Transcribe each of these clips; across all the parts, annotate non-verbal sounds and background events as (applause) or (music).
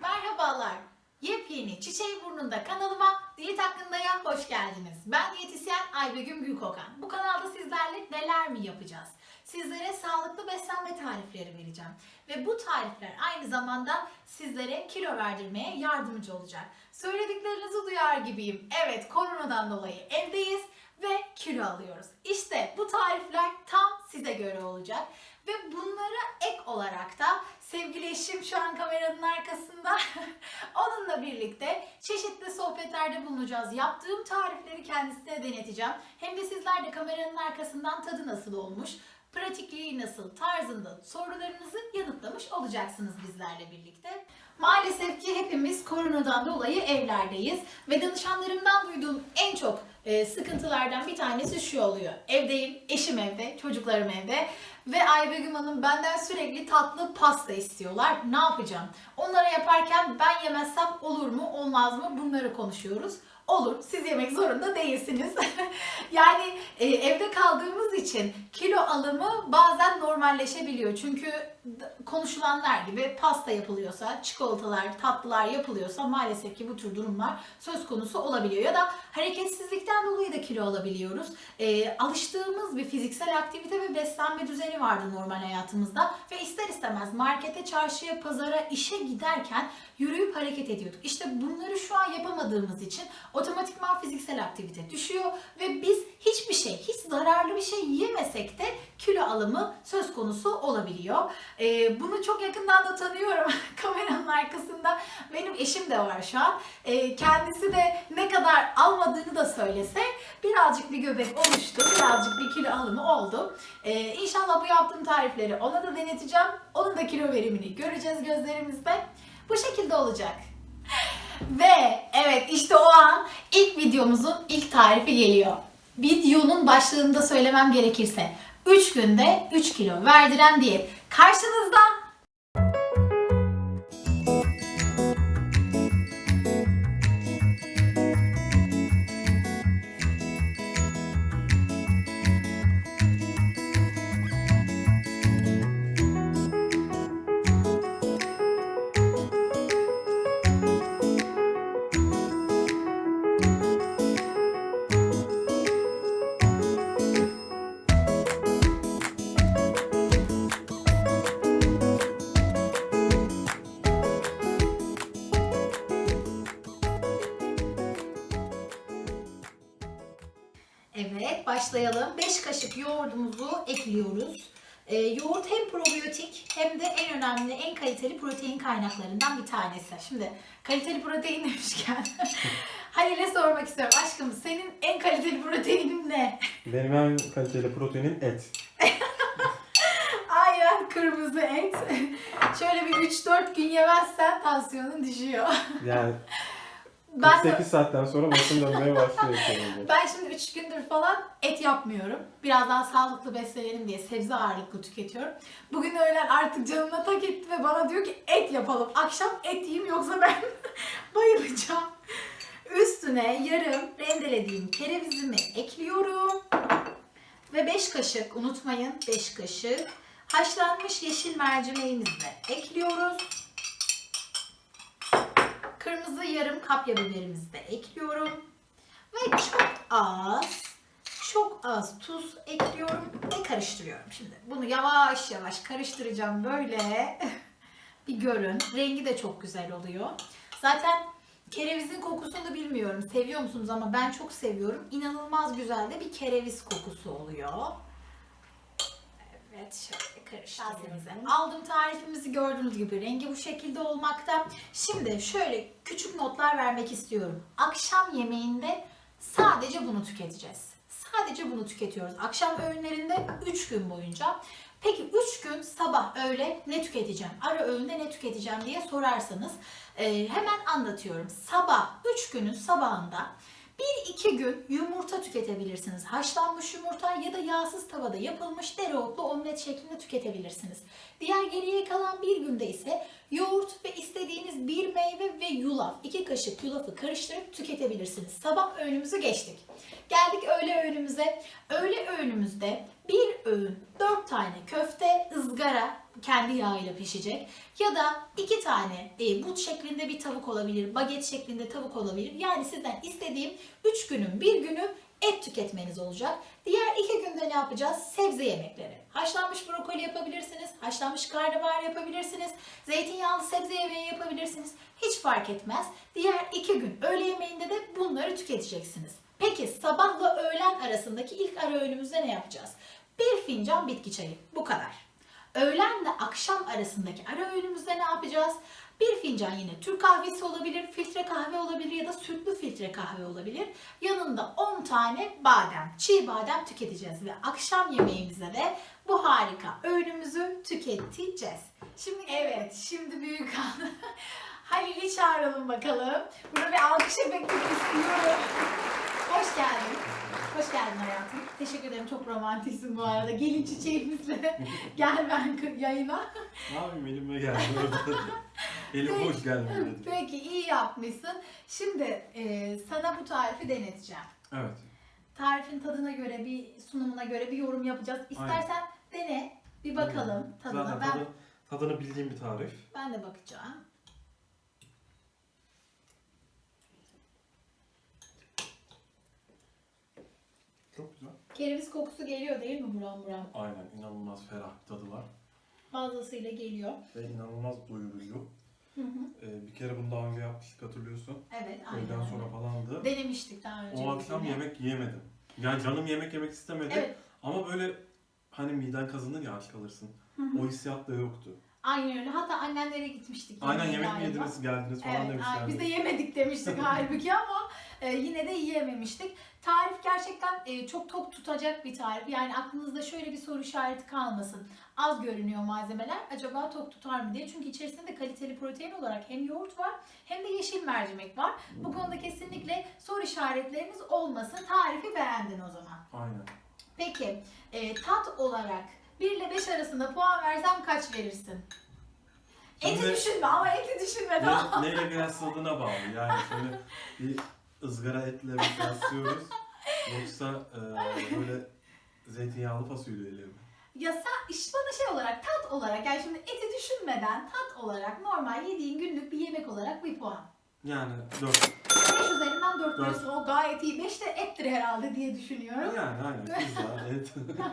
Merhabalar. Yepyeni Çiçeği Burnunda kanalıma Diyet Hakkında'ya hoş geldiniz. Ben diyetisyen Aybegüm Gülkokan. Bu kanalda sizlerle neler mi yapacağız? Sizlere sağlıklı beslenme tarifleri vereceğim. Ve bu tarifler aynı zamanda sizlere kilo verdirmeye yardımcı olacak. Söylediklerinizi duyar gibiyim. Evet koronadan dolayı evdeyiz ve kilo alıyoruz. İşte bu tarifler tam size göre olacak. Ve bunlara ek olarak da sevgili eşim şu an kameranın arkasında (laughs) onunla birlikte çeşitli sohbetlerde bulunacağız. Yaptığım tarifleri kendisine deneteceğim. Hem de sizler de kameranın arkasından tadı nasıl olmuş, pratikliği nasıl tarzında sorularınızı yanıtlamış olacaksınız bizlerle birlikte. Maalesef ki hepimiz koronadan dolayı evlerdeyiz ve danışanlarımdan duyduğum en çok e, sıkıntılardan bir tanesi şu oluyor. Evdeyim, eşim evde, çocuklarım evde ve Aybegüm Hanım benden sürekli tatlı pasta istiyorlar. Ne yapacağım? Onlara yaparken ben yemezsem olur mu, olmaz mı? Bunları konuşuyoruz. Olur, siz yemek zorunda değilsiniz. (laughs) yani e, evde kaldığımız için kilo alımı bazen normalleşebiliyor. Çünkü konuşulanlar gibi pasta yapılıyorsa, çikolatalar, tatlılar yapılıyorsa maalesef ki bu tür durumlar söz konusu olabiliyor. Ya da hareketsizlikten dolayı da kilo alabiliyoruz. E, alıştığımız bir fiziksel aktivite ve beslenme düzeni vardı normal hayatımızda ve ister istemez markete, çarşıya, pazara, işe giderken yürüyüp hareket ediyorduk. İşte bunları şu an yapamadığımız için otomatikman fiziksel aktivite düşüyor ve biz hiçbir şey, hiç zararlı bir şey yemesek de kilo alımı söz konusu olabiliyor. Ee, bunu çok yakından da tanıyorum (laughs) kameranın arkasında. Benim eşim de var şu an. Ee, kendisi de ne kadar almadığını da söylese birazcık bir göbek oluştu, birazcık bir kilo alımı oldu. Ee, inşallah bu yaptığım tarifleri ona da deneteceğim. Onun da kilo verimini göreceğiz gözlerimizde. Bu şekilde olacak. (laughs) Ve evet işte o an ilk videomuzun ilk tarifi geliyor. Videonun başlığında söylemem gerekirse 3 günde 3 kilo verdiren diyet. Karşınızda başlayalım. 5 kaşık yoğurdumuzu ekliyoruz. Ee, yoğurt hem probiyotik hem de en önemli, en kaliteli protein kaynaklarından bir tanesi. Şimdi kaliteli protein (laughs) demişken (laughs) Halil'e sormak istiyorum. Aşkım senin en kaliteli proteinin ne? Benim en kaliteli proteinim et. (laughs) Aynen kırmızı et. Şöyle bir 3-4 gün yemezsen tansiyonun düşüyor. Yani Ben de- 48 saatten sonra başım dönmeye başlıyor. (laughs) Ben şimdi 3 gündür falan et yapmıyorum. Biraz daha sağlıklı beslenelim diye sebze ağırlıklı tüketiyorum. Bugün öğlen artık canına tak etti ve bana diyor ki et yapalım. Akşam et yiyeyim yoksa ben (laughs) bayılacağım. Üstüne yarım rendelediğim kerevizimi ekliyorum. Ve 5 kaşık unutmayın 5 kaşık haşlanmış yeşil mercimeğimizi de ekliyoruz. Kırmızı yarım kapya biberimizi de ekliyorum. Ve çok az, çok az tuz ekliyorum ve karıştırıyorum. Şimdi bunu yavaş yavaş karıştıracağım böyle. (laughs) bir görün. Rengi de çok güzel oluyor. Zaten kerevizin kokusunu da bilmiyorum. Seviyor musunuz ama ben çok seviyorum. İnanılmaz güzel de bir kereviz kokusu oluyor. Evet şöyle karıştırdım. Aldım tarifimizi gördüğünüz gibi rengi bu şekilde olmakta. Şimdi şöyle küçük notlar vermek istiyorum. Akşam yemeğinde sadece bunu tüketeceğiz. Sadece bunu tüketiyoruz. Akşam öğünlerinde 3 gün boyunca. Peki 3 gün sabah öğle ne tüketeceğim? Ara öğünde ne tüketeceğim diye sorarsanız e, hemen anlatıyorum. Sabah 3 günün sabahında 1-2 gün yumurta tüketebilirsiniz. Haşlanmış yumurta ya da yağsız tavada yapılmış dereotlu omlet şeklinde tüketebilirsiniz. Diğer geriye kalan bir günde ise yoğurt ve istediğiniz bir meyve ve yulaf, 2 kaşık yulafı karıştırıp tüketebilirsiniz. Sabah öğünümüzü geçtik. Geldik öğle öğünümüze. Öğle öğünümüzde bir öğün 4 tane köfte, ızgara kendi yağıyla pişecek ya da iki tane e, but şeklinde bir tavuk olabilir, baget şeklinde tavuk olabilir. Yani sizden istediğim 3 günün bir günü et tüketmeniz olacak. Diğer iki günde ne yapacağız? Sebze yemekleri. Haşlanmış brokoli yapabilirsiniz, haşlanmış karnabahar yapabilirsiniz, zeytinyağlı sebze yemeği yapabilirsiniz. Hiç fark etmez. Diğer iki gün öğle yemeğinde de bunları tüketeceksiniz. Peki sabahla öğlen arasındaki ilk ara öğünümüzde ne yapacağız? Bir fincan bitki çayı. Bu kadar. Öğlenle akşam arasındaki ara öğünümüzde ne yapacağız? Bir fincan yine Türk kahvesi olabilir, filtre kahve olabilir ya da sütlü filtre kahve olabilir. Yanında 10 tane badem, çiğ badem tüketeceğiz ve akşam yemeğimizde de bu harika öğünümüzü tüketeceğiz. Şimdi evet, şimdi büyük an. (laughs) Halil'i çağıralım bakalım. Burada bir alkış efekti istiyorum. Hoş geldin. Geldin hayatım. Teşekkür ederim. Çok romantiksin bu arada. Gelin çiçeğimizle (laughs) gel ben yayına. Ne yapayım elime geldi. (laughs) Elim boş dedim. Peki iyi yapmışsın. Şimdi e, sana bu tarifi deneteceğim. Evet. Tarifin tadına göre bir sunumuna göre bir yorum yapacağız. İstersen dene bir bakalım tadına. Zaten ben tadı, tadını bildiğim bir tarif. ben de bakacağım. Çok güzel. Kereviz kokusu geliyor değil mi buram buram? Aynen inanılmaz ferah bir tadı var. Fazlasıyla geliyor. Ve inanılmaz doyurucu. Hı hı. Ee, bir kere bunu daha önce yapmıştık hatırlıyorsun. Evet aynen. Öğleden sonra falandı. Denemiştik daha önce. O akşam yine. yemek yiyemedim. Yani canım yemek yemek istemedi. Evet. Ama böyle hani miden kazınır ya aç kalırsın. Hı hı. O hissiyat da yoktu. Aynen öyle. Hatta annenlere gitmiştik. Aynen yemek mi yediniz geldiniz falan Evet, demişlerdi. biz de yemedik demiştik (laughs) halbuki ama e, yine de yiyememiştik. Tarif gerçekten e, çok tok tutacak bir tarif. Yani aklınızda şöyle bir soru işareti kalmasın. Az görünüyor malzemeler. Acaba tok tutar mı diye. Çünkü içerisinde kaliteli protein olarak hem yoğurt var hem de yeşil mercimek var. Bu konuda kesinlikle soru işaretleriniz olmasın. Tarifi beğendin o zaman. Aynen. Peki e, tat olarak 1 ile 5 arasında puan versem kaç verirsin? Eti Şimdi- düşünme ama eti düşünme tamam. Ne, neyle kıyasladığına bağlı. Yani şöyle bir ızgara etle kıyaslıyoruz? (laughs) Yoksa e, böyle zeytinyağlı fasulyeyle mi? Ya sen iş bana şey olarak tat olarak yani şimdi eti düşünmeden tat olarak normal yediğin günlük bir yemek olarak bir puan. Yani dört. 5 üzerinden 4 Dört. veriyorsun o gayet iyi. 5 de ettir herhalde diye düşünüyorum. Yani aynen pizza, et. (laughs)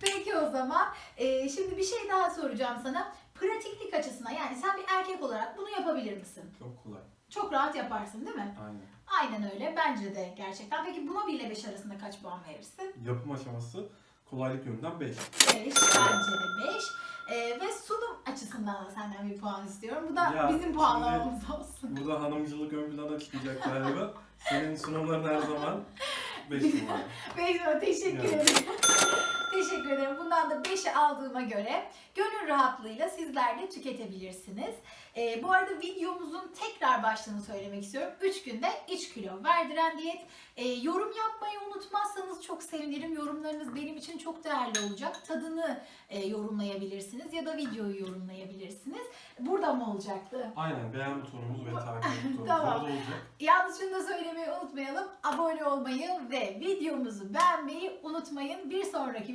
Peki o zaman e, şimdi bir şey daha soracağım sana. Pratiklik açısından yani sen bir erkek olarak bunu yapabilir misin? Çok kolay. Çok rahat yaparsın değil mi? Aynen. Aynen öyle. Bence de gerçekten. Peki buna 1 ile 5 arasında kaç puan verirsin? Yapım aşaması kolaylık yönünden 5. 5. Bence de 5. Ee, ve sunum açısından da senden bir puan istiyorum. Bu da Ya, bizim puanlamamız olsun. Burada hanımcılık ön plana çıkacak galiba. Senin sunumların her zaman 5 numara. 5 teşekkür Ya. ederim. Teşekkür ederim. Bundan da 5'i aldığıma göre gönül rahatlığıyla sizler de tüketebilirsiniz. Ee, bu arada videomuzun tekrar başlığını söylemek istiyorum. 3 günde 3 kilo verdiren diyet. Ee, yorum yapmayı unutmazsanız çok sevinirim. Yorumlarınız benim için çok değerli olacak. Tadını e, yorumlayabilirsiniz ya da videoyu yorumlayabilirsiniz. Burada mı olacaktı? Aynen beğen butonumuz ve takip (laughs) butonumuz Tamam. orada olacak. Yalnız şunu da söylemeyi unutmayalım. Abone olmayı ve videomuzu beğenmeyi unutmayın. Bir sonraki